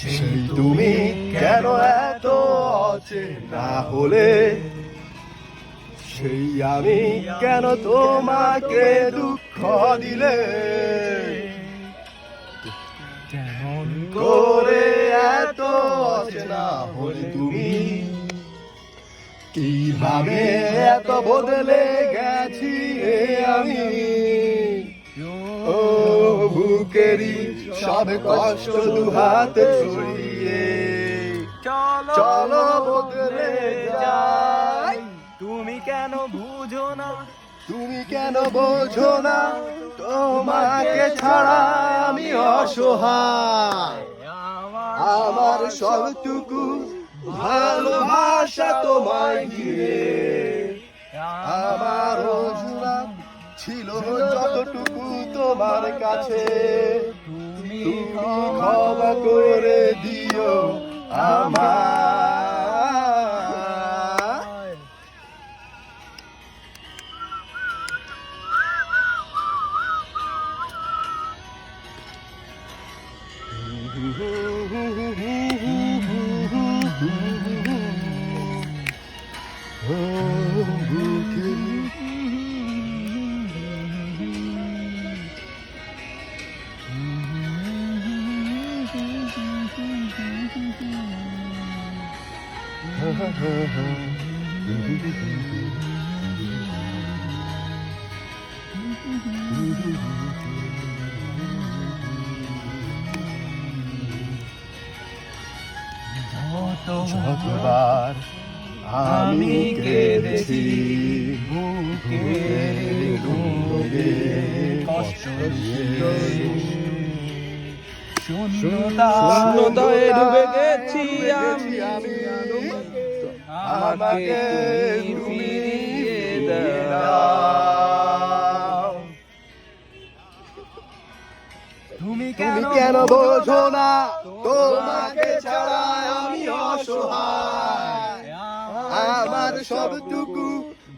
সেই তুমি কেন এত অচেনা হলে সেই আমি কেন তোমাকে দুঃখ দিলে? করে এত অচেনা হলে তুমি? কীভাবে এত বদলে গেছি আমি? ও বুকেরই সব কষ্ট দু হাতে ছড়িয়ে। চলো বদলে যাই। তুমি কেন বুঝো না? তুমি কেন বোঝো না? তোমাকে ছাড়া আমি অসহায়। আমার সবটুকু ভালোবাসা তোমায় ঘিরে আমার ছিল যতটুকু তোমার কাছে তুমি তুমি ক্ষমা করে দিও আমার যতবার আমি কেঁদেছি বুকের কষ্ট শূন্যতায় ডুবে গেছি আমি। আমি। আমাকে ফিরিয়ে দাও। তুমি কেন বোঝো না? তোমাকে ছাড়া আমি অসহায়। আমার সবটুকু